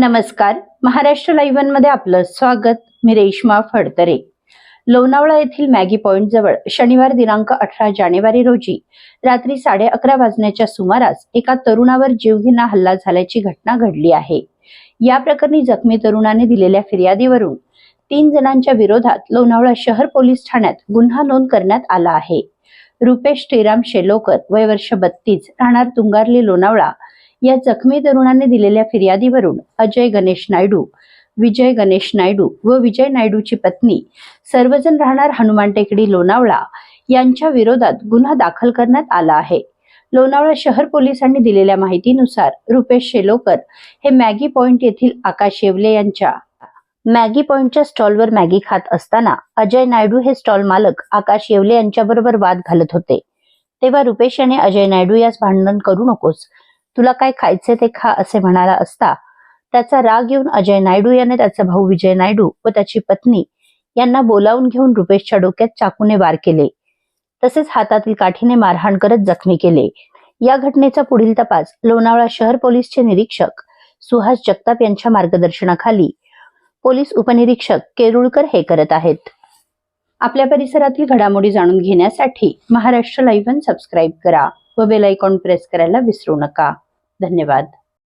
नमस्कार. महाराष्ट्र लाईव्हमध्ये आपलं स्वागत. मी रेश्मा फडतरे. लोणावळा येथील मॅगी पॉइंट जवळ शनिवार दिनांक अठरा जानेवारी रोजी रात्री साडे अकरा वाजण्याच्या सुमारास एका तरुणावर जीवघेणा हल्ला झाल्याची घटना घडली आहे. या प्रकरणी जखमी तरुणाने दिलेल्या फिर्यादीवरून तीन जणांच्या विरोधात लोणावळा शहर पोलीस ठाण्यात गुन्हा नोंद करण्यात आला आहे. रुपेश श्रीराम शेलोकर वय वर्ष बत्तीस राहणार तुंगारली लोणावळा या जखमी तरुणाने दिलेल्या फिर्यादीवरून अजय गणेश नायडू विजय गणेश नायडू व विजय नायडूची पत्नी सर्वजण राहणार हनुमान टेकडी लोणावळा यांच्या विरोधात गुन्हा दाखल करण्यात आला आहे. लोणावळा शहर पोलिसांनी दिलेल्या माहितीनुसार रुपेश शेलोकर हे मॅगी पॉइंट येथील आकाश येवले यांच्या मॅगी पॉइंटच्या स्टॉलवर मॅगी खात असताना अजय नायडू हे स्टॉल मालक आकाश येवले यांच्याबरोबर वाद घालत होते. तेव्हा रुपेश याने अजय नायडू यास भांडण करू नकोस तुला काय खायचे ते खा असे म्हणाला असता. त्याचा राग येऊन अजय नायडू याने त्याचा भाऊ विजय नायडू व त्याची पत्नी यांना बोलावून घेऊन रुपेशच्या डोक्यात चाकूने वार केले. तसेच हातातील काठीने मारहाण करत जखमी केले. या घटनेचा पुढील तपास लोणावळा शहर पोलीसचे निरीक्षक सुहास जगताप यांच्या मार्गदर्शनाखाली पोलीस उपनिरीक्षक केरुळकर हे करत आहेत. आपल्या परिसरातील घडामोडी जाणून घेण्यासाठी महाराष्ट्र लाईव्ह सबस्क्राईब करा व बेल आयकॉन प्रेस करायला विसरू नका. धन्यवाद.